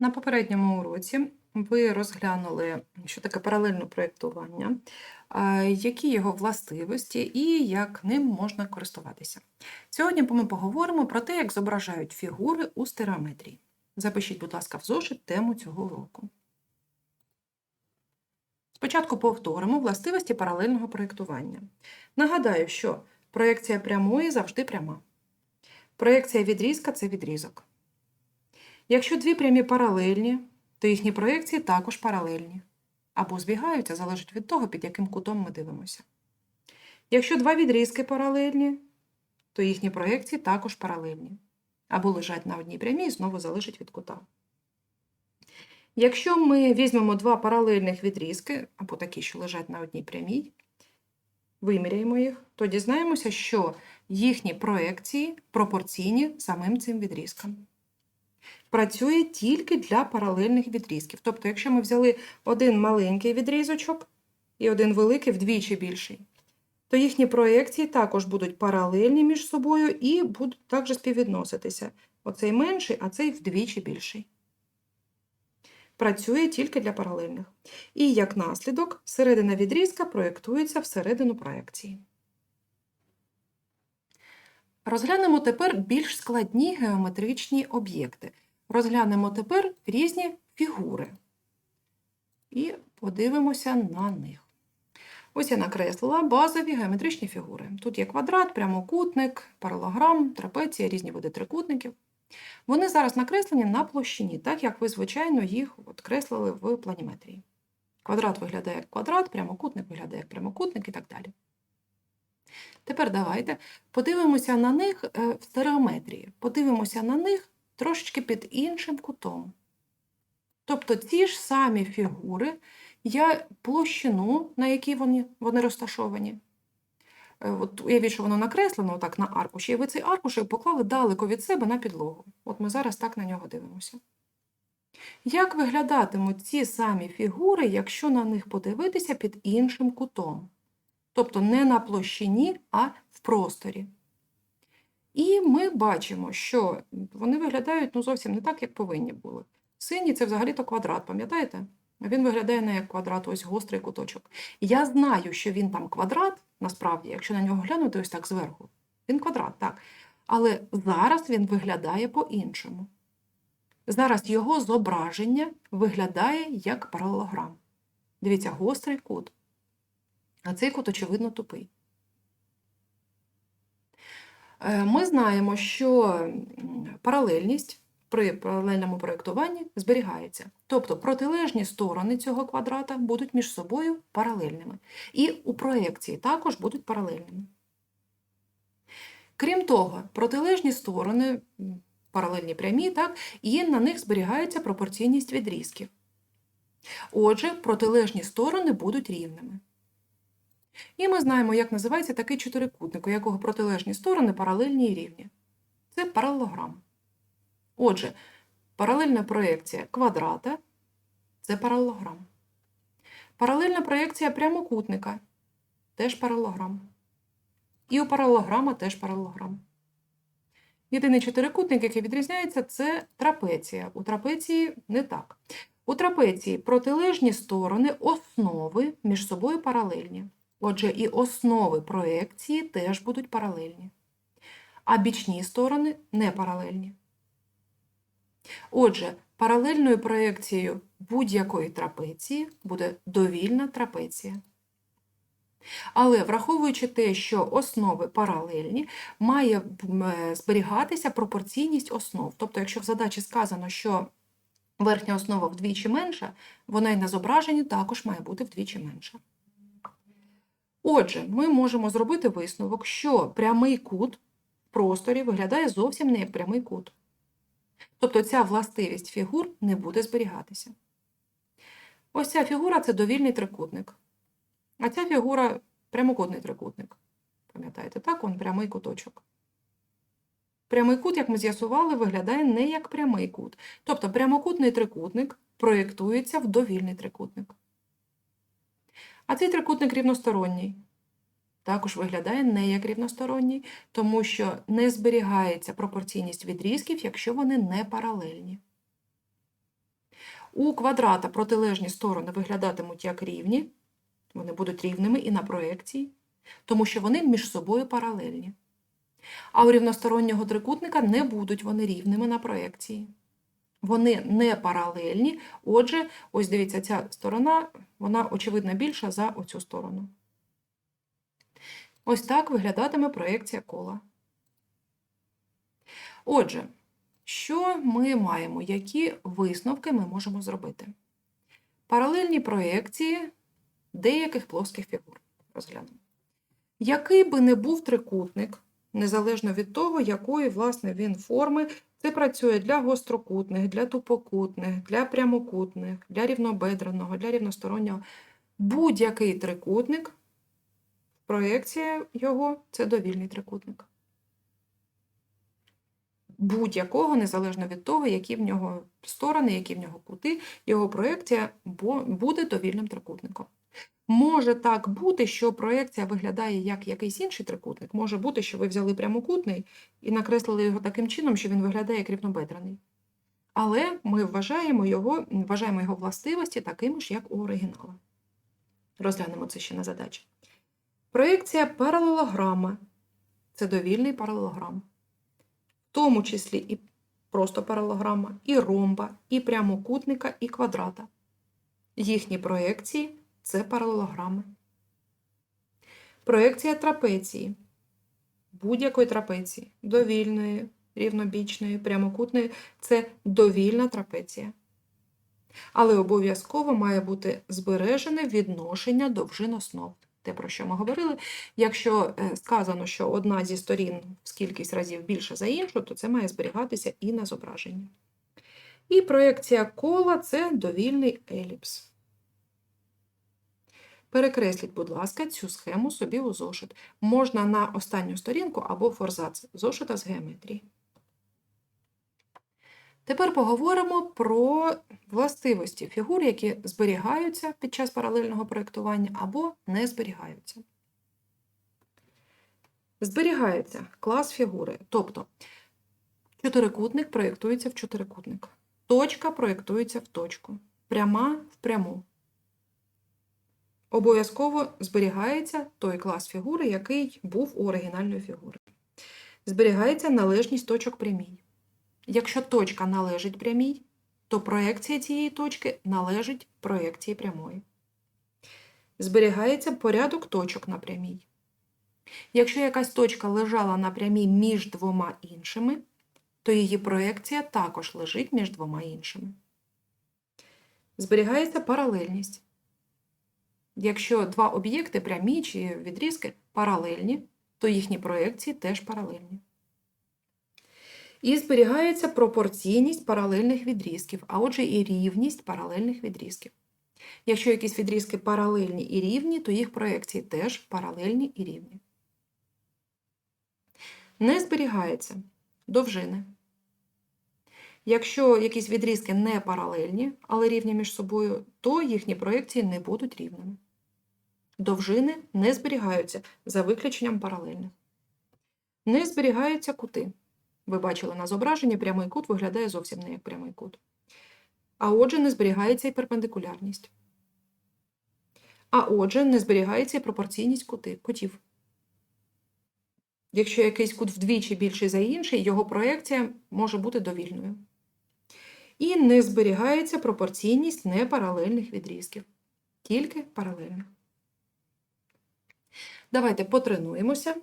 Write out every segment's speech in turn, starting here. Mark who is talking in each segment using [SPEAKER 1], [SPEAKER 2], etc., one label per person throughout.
[SPEAKER 1] На попередньому уроці ви розглянули, що таке паралельне проєктування, які його властивості і як ним можна користуватися. Сьогодні ми поговоримо про те, як зображають фігури у стереометрії. Запишіть, будь ласка, в зошит тему цього уроку. Спочатку повторимо властивості паралельного проєктування. Нагадаю, що проєкція прямої завжди пряма. Проєкція відрізка це відрізок. Якщо дві прямі паралельні, то їхні проєкції також паралельні. Або збігаються, залежить від того, під яким кутом ми дивимося. Якщо два відрізки паралельні, то їхні проєкції також паралельні. Або лежать на одній прямій і знову залежить від кута. Якщо ми візьмемо два паралельних відрізки, або такі, що лежать на одній прямій, виміряємо їх, то дізнаємося, що їхні проекції пропорційні самим цим відрізкам. Працює тільки для паралельних відрізків. Тобто, якщо ми взяли один маленький відрізочок і один великий вдвічі більший, то їхні проекції також будуть паралельні між собою і будуть також співвідноситися. Оцей менший, а цей вдвічі більший. Працює тільки для паралельних. І як наслідок, середина відрізка проєктується всередину проекції. Розглянемо тепер більш складні геометричні об'єкти. Розглянемо тепер різні фігури. І подивимося на них. Ось я накреслила базові геометричні фігури. Тут є квадрат, прямокутник, паралограм, трапеція, різні види трикутників. Вони зараз накреслені на площині, так як ви, звичайно, їх от креслили в планіметрії. Квадрат виглядає як квадрат, прямокутник виглядає як прямокутник і так далі. Тепер давайте подивимося на них е, в стереометрії. Подивимося на них трошечки під іншим кутом. Тобто ці ж самі фігури, я площину, на якій вони, вони розташовані. Е, От уявіть, що воно накреслено так на аркуші, і ви цей аркуш поклали далеко від себе на підлогу. От ми зараз так на нього дивимося. Як виглядатимуть ці самі фігури, якщо на них подивитися під іншим кутом? Тобто не на площині, а в просторі. І ми бачимо, що вони виглядають ну, зовсім не так, як повинні були. Синій це взагалі-то квадрат, пам'ятаєте? Він виглядає не як квадрат, ось гострий куточок. Я знаю, що він там квадрат, насправді, якщо на нього глянути ось так зверху. Він квадрат, так. Але зараз він виглядає по-іншому. Зараз його зображення виглядає як паралелограм. Дивіться, гострий кут. А цей кут, очевидно, тупий. Е, Ми знаємо, що паралельність при паралельному проєктуванні зберігається. Тобто протилежні сторони цього квадрата будуть між собою паралельними. І у проєкції також будуть паралельними. Крім того, протилежні сторони, паралельні прямі, так, і на них зберігається пропорційність відрізків. Отже, протилежні сторони будуть рівними. І ми знаємо, як називається такий чотирикутник, у якого протилежні сторони паралельні і рівні. Це паралелограм. Отже, паралельна проєкція квадрата це паралелограм. Паралельна проєкція прямокутника теж паралелограм. І у паралелограма теж паралелограм. Єдиний чотирикутник, який відрізняється, це трапеція. У трапеції не так. У трапеції протилежні сторони основи між собою паралельні. Отже, і основи проекції теж будуть паралельні. А бічні сторони не паралельні. Отже, паралельною проекцією будь-якої трапеції буде довільна трапеція. Але враховуючи те, що основи паралельні, має е, зберігатися пропорційність основ. Тобто, якщо в задачі сказано, що верхня основа вдвічі менша, вона й на зображенні також має бути вдвічі менша. Отже, ми можемо зробити висновок, що прямий кут в просторі виглядає зовсім не як прямий кут. Тобто ця властивість фігур не буде зберігатися. Ось ця фігура це довільний трикутник. А ця фігура прямокутний трикутник. Пам'ятаєте, так, он прямий куточок. Прямий кут, як ми з'ясували, виглядає не як прямий кут. Тобто прямокутний трикутник проєктується в довільний трикутник. А цей трикутник рівносторонній. Також виглядає не як рівносторонній, тому що не зберігається пропорційність відрізків, якщо вони не паралельні. У квадрата протилежні сторони виглядатимуть як рівні, вони будуть рівними і на проекції, тому що вони між собою паралельні. А у рівностороннього трикутника не будуть вони рівними на проекції. Вони не паралельні, отже, ось дивіться, ця сторона, вона очевидно більша за оцю сторону. Ось так виглядатиме проекція кола. Отже, що ми маємо, які висновки ми можемо зробити? Паралельні проекції деяких плоских фігур. Розглянемо. Який би не був трикутник, незалежно від того, якої власне він форми, це працює для гострокутних, для тупокутних, для прямокутних, для рівнобедреного, для рівностороннього. Будь-який трикутник, проекція його це довільний трикутник. Будь-якого, незалежно від того, які в нього сторони, які в нього кути, його проекція бо- буде довільним трикутником. Може так бути, що проекція виглядає як якийсь інший трикутник. Може бути, що ви взяли прямокутний і накреслили його таким чином, що він виглядає як рівнобедрений. Але ми вважаємо його, вважаємо його властивості такими ж, як у оригінала. Розглянемо це ще на задачі. Проекція паралелограма це довільний паралелограм. В тому числі і просто паралелограма, і ромба, і прямокутника, і квадрата. Їхні проекції це паралелограми. Проекція трапеції будь-якої трапеції, довільної, рівнобічної, прямокутної це довільна трапеція. Але обов'язково має бути збережене відношення довжин основ. Те, про що ми говорили. Якщо е, сказано, що одна зі сторін в скількись разів більша за іншу, то це має зберігатися і на зображенні. І проекція кола це довільний еліпс. Перекресліть, будь ласка, цю схему собі у зошит. Можна на останню сторінку або форзац зошита з геометрії. Тепер поговоримо про властивості фігур, які зберігаються під час паралельного проєктування або не зберігаються. Зберігається клас фігури, тобто чотирикутник проєктується в чотирикутник, точка проєктується в точку, пряма в пряму. Обов'язково зберігається той клас фігури, який був у оригінальної фігури. Зберігається належність точок прямій. Якщо точка належить прямій, то проекція цієї точки належить проекції прямої. Зберігається порядок точок на прямій. Якщо якась точка лежала на прямій між двома іншими, то її проекція також лежить між двома іншими. Зберігається паралельність. Якщо два об'єкти прямі чи відрізки паралельні, то їхні проекції теж паралельні. І зберігається пропорційність паралельних відрізків, а отже і рівність паралельних відрізків. Якщо якісь відрізки паралельні і рівні, то їх проекції теж паралельні і рівні. Не зберігається довжини. Якщо якісь відрізки не паралельні, але рівні між собою, то їхні проекції не будуть рівними. Довжини не зберігаються за виключенням паралельних. Не зберігаються кути. Ви бачили на зображенні, прямий кут виглядає зовсім не як прямий кут. А отже, не зберігається і перпендикулярність. А отже, не зберігається і пропорційність кути, кутів. Якщо якийсь кут вдвічі більший за інший, його проекція може бути довільною. І не зберігається пропорційність непаралельних відрізків, тільки паралельних. Давайте потренуємося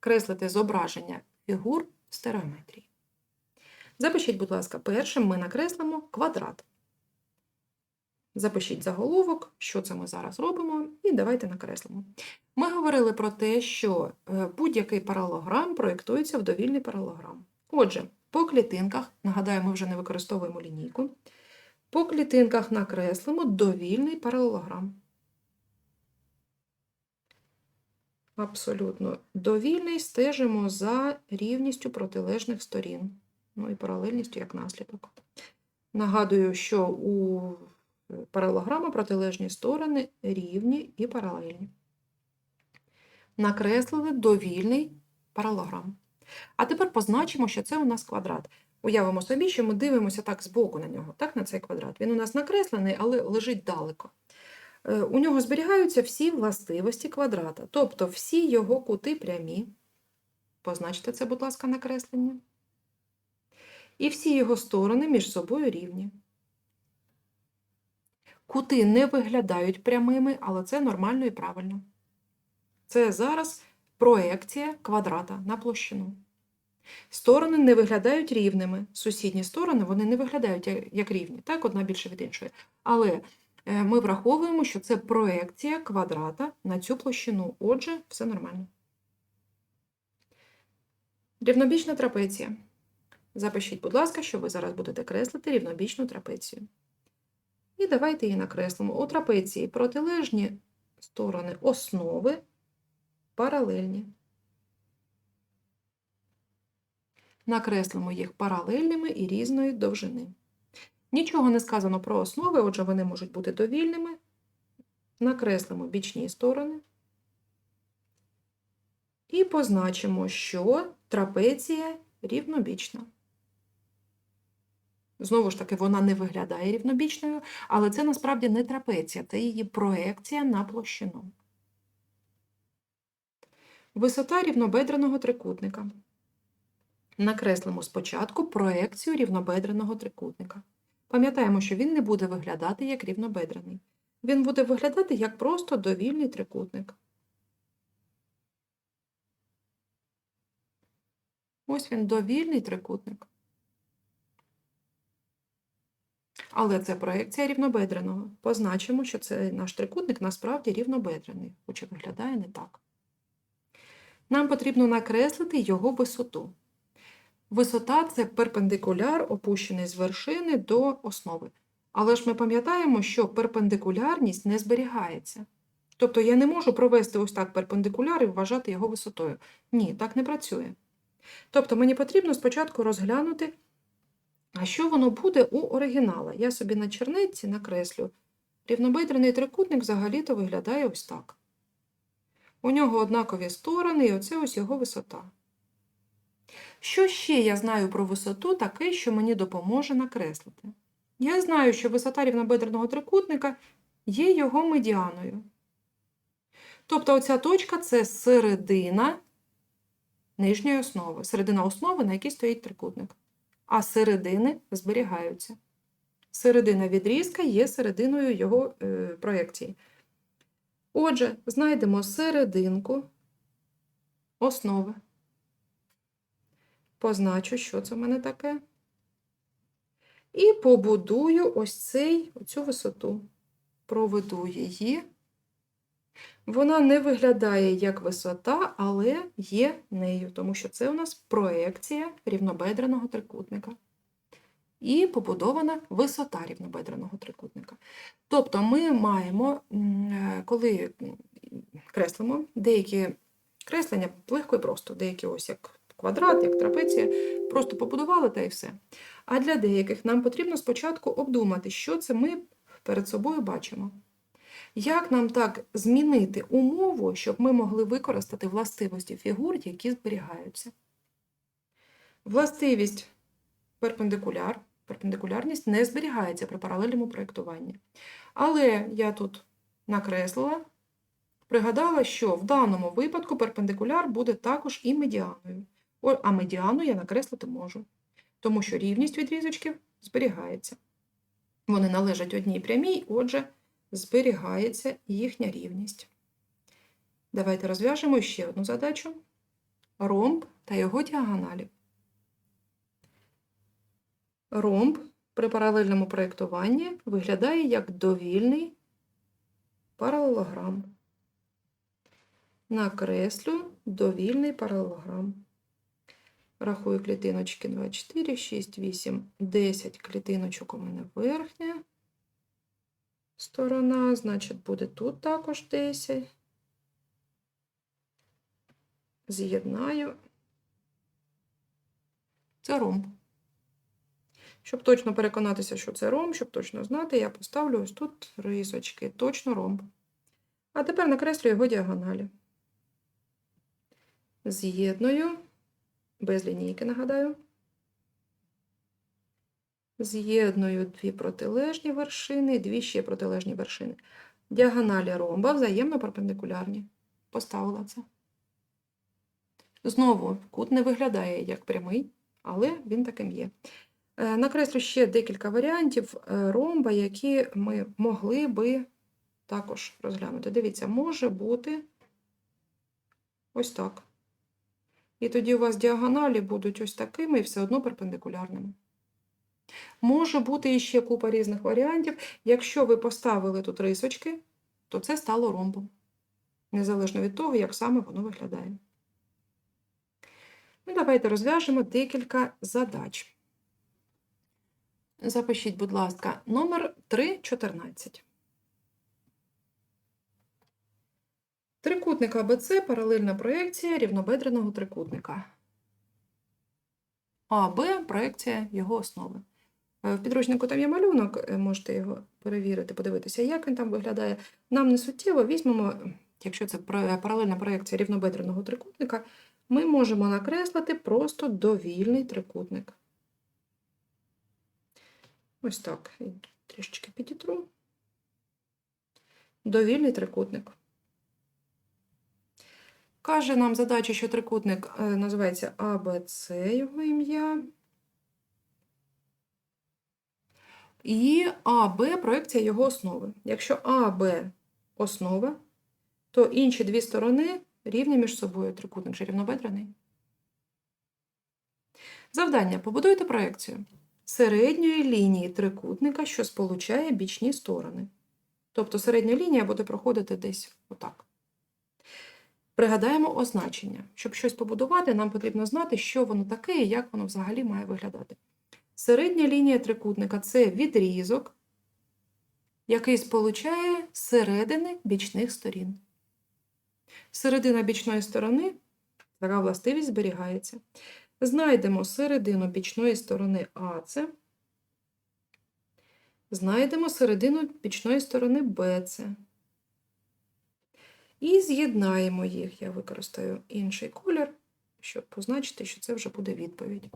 [SPEAKER 1] креслити зображення фігур в стереометрії. Запишіть, будь ласка, першим ми накреслимо квадрат. Запишіть заголовок, що це ми зараз робимо, і давайте накреслимо. Ми говорили про те, що е, будь-який паралограм проєктується в довільний паралограм. Отже, по клітинках, нагадаю, ми вже не використовуємо лінійку, по клітинках накреслимо довільний паралелограм. Абсолютно довільний стежимо за рівністю протилежних сторін, ну і паралельністю як наслідок. Нагадую, що у паралограма протилежні сторони рівні і паралельні. Накреслили довільний паралограм. А тепер позначимо, що це у нас квадрат. Уявимо собі, що ми дивимося так збоку на нього, так, на цей квадрат. Він у нас накреслений, але лежить далеко. Е, У нього зберігаються всі властивості квадрата, тобто всі його кути прямі. Позначте це, будь ласка, накреслення. І всі його сторони між собою рівні. Кути не виглядають прямими, але це нормально і правильно. Це зараз проекція квадрата на площину. Сторони не виглядають рівними. Сусідні сторони вони не виглядають як- як рівні, так, одна більше від іншої. Але е, ми враховуємо, що це проекція квадрата на цю площину. Отже, все нормально. Рівнобічна трапеція. Запишіть, будь ласка, що ви зараз будете креслити рівнобічну трапецію. І давайте її накреслимо. У трапеції протилежні сторони основи паралельні. Накреслимо їх паралельними і різної довжини. Нічого не сказано про основи, отже, вони можуть бути довільними. Накреслимо бічні сторони. І позначимо, що трапеція рівнобічна. Знову ж таки, вона не виглядає рівнобічною, але це насправді не трапеція, це її проекція на площину. Висота рівнобедреного трикутника. Накреслимо спочатку проекцію рівнобедреного трикутника. Пам'ятаємо, що він не буде виглядати як рівнобедрений. Він буде виглядати як просто довільний трикутник. Ось він довільний трикутник. Але це проекція рівнобедреного. Позначимо, що цей наш трикутник насправді рівнобедрений, хоча виглядає не так. Нам потрібно накреслити його висоту. Висота це перпендикуляр, опущений з вершини до основи. Але ж ми пам'ятаємо, що перпендикулярність не зберігається. Тобто я не можу провести ось так перпендикуляр і вважати його висотою. Ні, так не працює. Тобто мені потрібно спочатку розглянути, а що воно буде у оригінала. Я собі на чернетці накреслю. Рівнобедрений трикутник взагалі-то виглядає ось так. У нього однакові сторони, і оце ось його висота. Що ще я знаю про висоту, таке, що мені допоможе накреслити? Я знаю, що висота рівнобедреного трикутника є його медіаною. Тобто оця точка це середина нижньої основи, середина основи, на якій стоїть трикутник. А середини зберігаються. Середина відрізка є серединою його е, проєкції. Отже, знайдемо серединку основи. Позначу, що це в мене таке. І побудую ось цей, оцю висоту. Проведу її. Вона не виглядає як висота, але є нею, тому що це у нас проекція рівнобедреного трикутника. І побудована висота рівнобедреного трикутника. Тобто ми маємо, е, коли креслимо деякі креслення легко і просто, деякі ось як квадрат, як трапеція, просто побудували та і все. А для деяких нам потрібно спочатку обдумати, що це ми перед собою бачимо. Як нам так змінити умову, щоб ми могли використати властивості фігур, які зберігаються? Властивість перпендикуляр, перпендикулярність не зберігається при паралельному проєктуванні. Але я тут накреслила, пригадала, що в даному випадку перпендикуляр буде також і медіаною. А медіану я накреслити можу, тому що рівність відрізочків зберігається. Вони належать одній прямій, отже, зберігається їхня рівність. Давайте розв'яжемо ще одну задачу: ромб та його діагоналі. Ромб при паралельному проєктуванні виглядає як довільний паралелограм. Накреслю довільний паралелограм. Рахую клітиночки 2, 4, 6, 8, 10 клітиночок у мене верхня сторона, значить, буде тут також 10. З'єднаю. Це ромб. Щоб точно переконатися, що це ромб, щоб точно знати, я поставлю ось тут рисочки. Точно ромб. А тепер накреслю його діагоналі. З'єдную, без лінійки, нагадаю. З'єдную дві протилежні вершини дві ще протилежні вершини. Діагоналі ромба взаємно перпендикулярні. Поставила це. Знову кут не виглядає як прямий, але він таким є. Е, Накреслю ще декілька варіантів е, ромба, які ми могли би також розглянути. Дивіться, може бути ось так. І тоді у вас діагоналі будуть ось такими і все одно перпендикулярними. Може бути іще купа різних варіантів. Якщо ви поставили тут рисочки, то це стало ромбом. Незалежно від того, як саме воно виглядає. Ну, давайте розв'яжемо декілька задач. Запишіть, будь ласка, номер 3.14. Трикутник АБЦ паралельна проекція рівнобедреного трикутника. АБ проекція його основи. Е, В підручнику там є малюнок, е, можете його перевірити, подивитися, як він там виглядає. Нам не суттєво візьмемо, якщо це паралельна проекція рівнобедреного трикутника, ми можемо накреслити просто довільний трикутник. Ось так. Трішечки підітру. Довільний трикутник. Каже нам задача, що трикутник е, називається АБЦ, його ім'я. І АБ проекція його основи. Якщо АБ основа, то інші дві сторони рівні між собою. Трикутник же рівнобедрений. Завдання. Побудуйте проекцію середньої лінії трикутника, що сполучає бічні сторони. Тобто середня лінія буде проходити десь отак. Пригадаємо означення. Щоб щось побудувати, нам потрібно знати, що воно таке і як воно взагалі має виглядати. Середня лінія трикутника це відрізок, який сполучає середини бічних сторін. Середина бічної сторони, така властивість зберігається. Знайдемо середину бічної сторони АЦ, знайдемо середину бічної сторони БЦ. І з'єднаємо їх. Я використаю інший колір, щоб позначити, що це вже буде відповідь.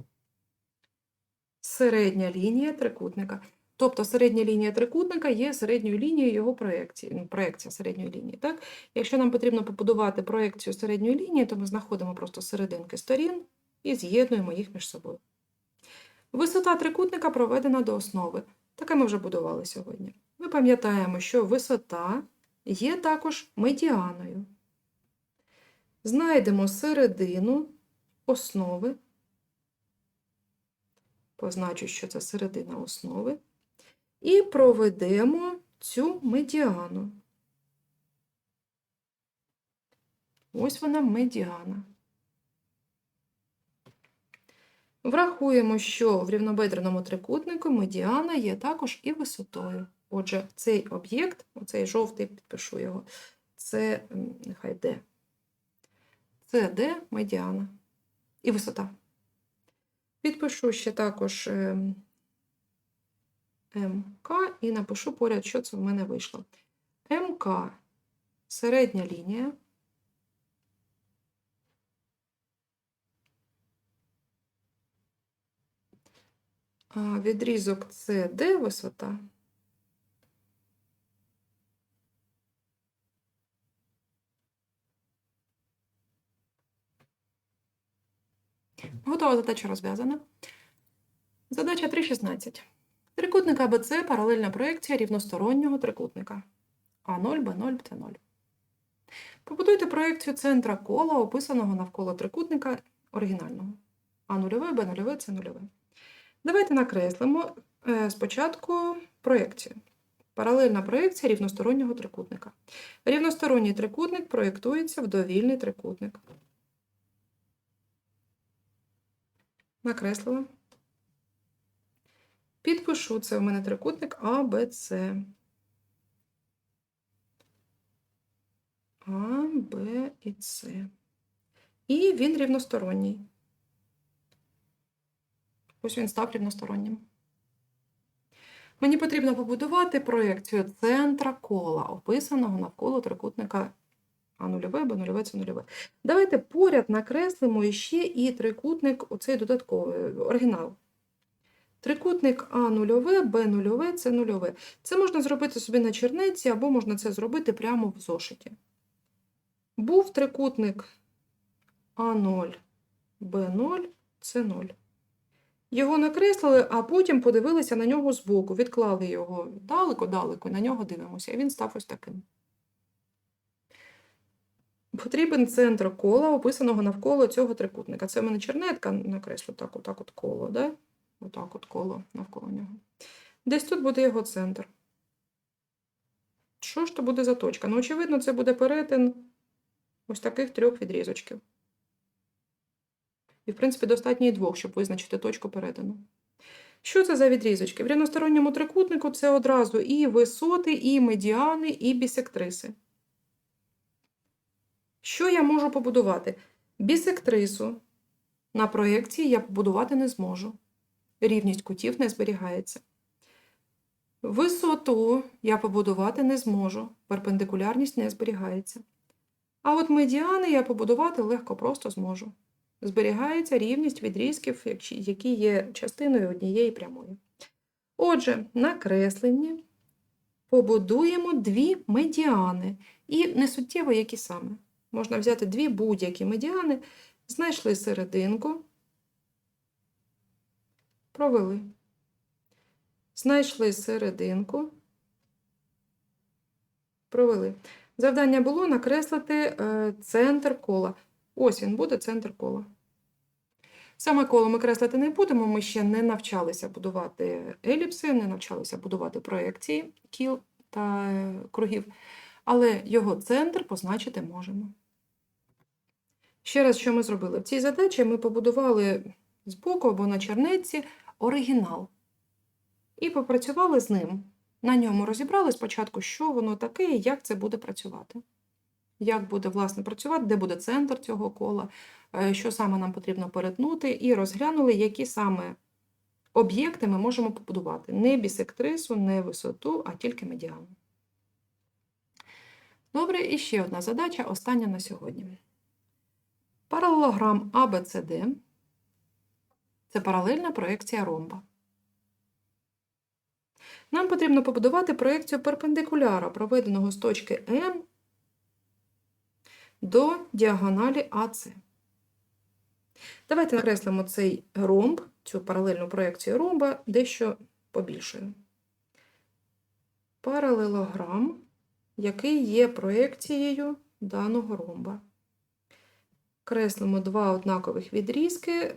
[SPEAKER 1] Середня лінія трикутника. Тобто середня лінія трикутника є середньою лінією його проекції, ну, проекція середньої лінії. Так? Якщо нам потрібно побудувати проекцію середньої лінії, то ми знаходимо просто серединки сторін і з'єднуємо їх між собою. Висота трикутника проведена до основи. Таке ми вже будували сьогодні. Ми пам'ятаємо, що висота є також медіаною. Знайдемо середину основи. Позначу, що це середина основи. І проведемо цю медіану. Ось вона медіана. Врахуємо, що в рівнобедреному трикутнику медіана є також і висотою. Отже, цей об'єкт, оцей жовтий, підпишу його, це нехай D. Це D медіана і висота. Підпишу ще також ем, МК і напишу поряд, що це в мене вийшло. МК середня лінія. Відрізок Д висота. Готова задача розв'язана. Задача 3.16. Трикутник АБЦ паралельна проекція рівностороннього трикутника. А0, Б0, С0. Побудуйте проекцію центра кола, описаного навколо трикутника оригінального. А0, Б0, С0. Давайте накреслимо е, спочатку проекцію. Паралельна проекція рівностороннього трикутника. Рівносторонній трикутник проєктується в довільний трикутник. Накреслила. Підпишу, це у мене трикутник А, Б, С. А, Б і С. І він рівносторонній. Ось він став рівностороннім. Мені потрібно побудувати проєкцію центра кола, описаного навколо трикутника А0, Б0, С0. Давайте поряд накреслимо ще і трикутник, оцей додатковий оригінал. Трикутник А нульове, Б нульове, С нульове. Це можна зробити собі на чернеці, або можна це зробити прямо в зошиті. Був трикутник А0, Б0, С0. Його накреслили, а потім подивилися на нього збоку, відклали його далеко-далеко, на нього дивимося. І він став ось таким. Потрібен центр кола, описаного навколо цього трикутника. Це в мене чернетка накреслю так, отак от коло, да? Отак от коло навколо нього. Десь тут буде його центр. Що ж то буде за точка? Ну, очевидно, це буде перетин ось таких трьох відрізочків. І, в принципі, достатньо і двох, щоб визначити точку перетину. Що це за відрізочки? В рівносторонньому трикутнику це одразу і висоти, і медіани, і бісектриси. Що я можу побудувати? Бісектрису на проєкції я побудувати не зможу. Рівність кутів не зберігається. Висоту я побудувати не зможу, перпендикулярність не зберігається. А от медіани я побудувати легко просто зможу. Зберігається рівність відрізків, які є частиною однієї прямої. Отже, на кресленні побудуємо дві медіани. І не суттєво, які саме. Можна взяти дві будь-які медіани, знайшли серединку, провели. Знайшли серединку, провели. Завдання було накреслити е, центр кола. Ось він буде центр кола. Саме коло ми креслити не будемо, ми ще не навчалися будувати еліпси, не навчалися будувати проекції кіл та е, кругів, але його центр позначити можемо. Ще раз, що ми зробили? В цій задачі ми побудували збоку або на чернетці оригінал. І попрацювали з ним. На ньому розібрали спочатку, що воно таке і як це буде працювати. Як буде, власне, працювати, де буде центр цього кола, е, що саме нам потрібно перетнути, і розглянули, які саме об'єкти ми можемо побудувати. Не бісектрису, не висоту, а тільки медіану. Добре, і ще одна задача, остання на сьогодні. Паралелограм ABCD – це паралельна проекція ромба. Нам потрібно побудувати проекцію перпендикуляра, проведеного з точки М до діагоналі АС. Давайте накреслимо цей ромб, цю паралельну проекцію ромба, дещо побільшою. Паралелограм, який є проекцією даного ромба. Креслимо два однакових відрізки,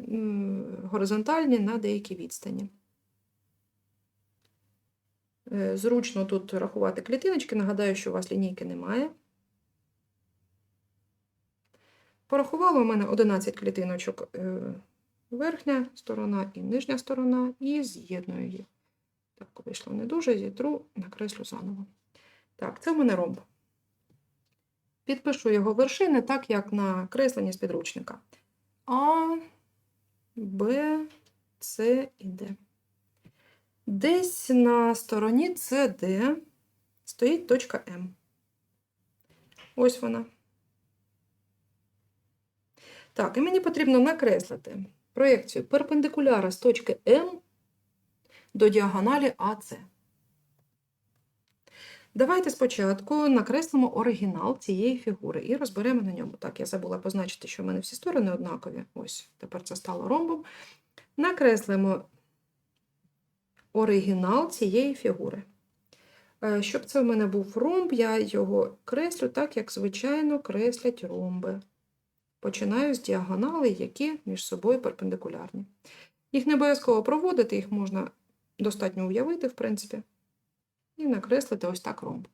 [SPEAKER 1] горизонтальні на деякій відстані. Е, зручно тут рахувати клітиночки. Нагадаю, що у вас лінійки немає. Порахувала у мене 11 клітиночок е, верхня сторона і нижня сторона, і з'єдную їх. Так, вийшло не дуже, зітру, накреслю заново. Так, це в мене ромб. Підпишу його вершини, так як на кресленні з підручника. А, Б, С і Д. Десь на стороні CD стоїть точка М. Ось вона. Так, і мені потрібно накреслити проєкцію перпендикуляра з точки М до діагоналі АС. Давайте спочатку накреслимо оригінал цієї фігури і розберемо на ньому. Так, я забула позначити, що в мене всі сторони однакові. Ось, тепер це стало ромбом. Накреслимо оригінал цієї фігури. Е, щоб це в мене був ромб, я його креслю так, як звичайно креслять ромби. Починаю з діагоналей, які між собою перпендикулярні. Їх не обов'язково проводити, їх можна достатньо уявити, в принципі, і накреслити ось так ромб.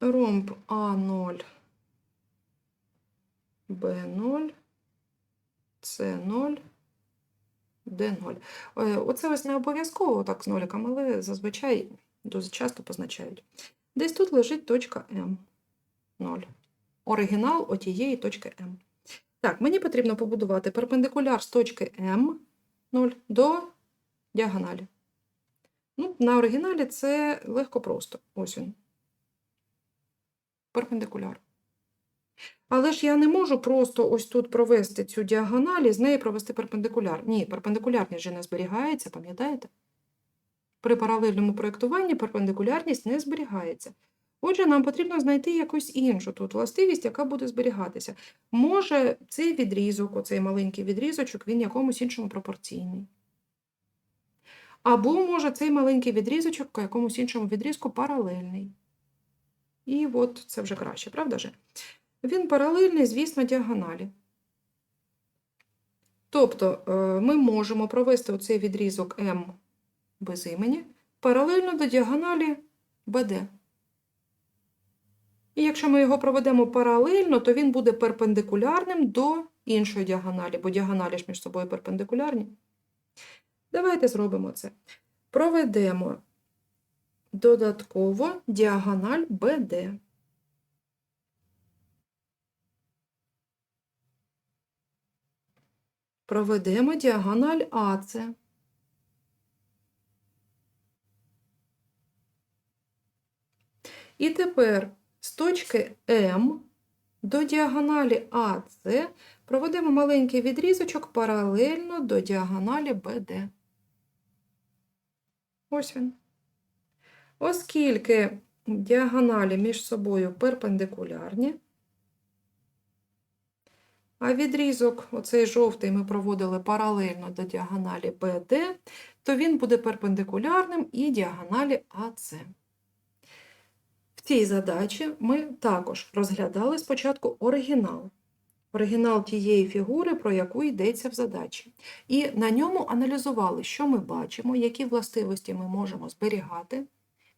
[SPEAKER 1] Ромб А0, Б0, С0, Д0. Оце ось не обов'язково так з ноликом, але зазвичай дуже часто позначають. Десь тут лежить точка М0. Оригінал отієї точки М. Так, мені потрібно побудувати перпендикуляр з точки М0 до діагоналі. Ну, На оригіналі це легко просто. Ось він. Перпендикуляр. Але ж я не можу просто ось тут провести цю діагональ і з неї провести перпендикуляр. Ні, перпендикулярність же не зберігається, пам'ятаєте? При паралельному проєктуванні перпендикулярність не зберігається. Отже, нам потрібно знайти якусь іншу тут властивість, яка буде зберігатися. Може, цей відрізок, оцей маленький відрізочок, він якомусь іншому пропорційний. Або може цей маленький відрізочок якомусь іншому відрізку паралельний. І от це вже краще, правда же? Він паралельний, звісно, діагоналі. Тобто е, ми можемо провести оцей відрізок М без імені паралельно до діагоналі BD. І якщо ми його проведемо паралельно, то він буде перпендикулярним до іншої діагоналі, бо діагоналі ж між собою перпендикулярні. Давайте зробимо це. Проведемо додатково діагональ BD. Проведемо діагональ АЦ. І тепер з точки М до діагоналі АЦ проведемо маленький відрізочок паралельно до діагоналі BD. Ось він. Оскільки діагоналі між собою перпендикулярні, а відрізок, оцей жовтий, ми проводили паралельно до діагоналі BD, то він буде перпендикулярним і діагоналі АЦ. В цій задачі ми також розглядали спочатку оригінал. Оригінал тієї фігури, про яку йдеться в задачі. І на ньому аналізували, що ми бачимо, які властивості ми можемо зберігати,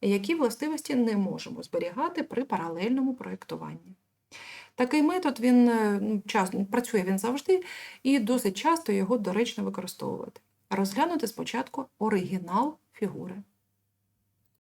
[SPEAKER 1] які властивості не можемо зберігати при паралельному проєктуванні. Такий метод він е, ну, часто, працює він завжди і досить часто його доречно використовувати. Розглянути спочатку оригінал фігури.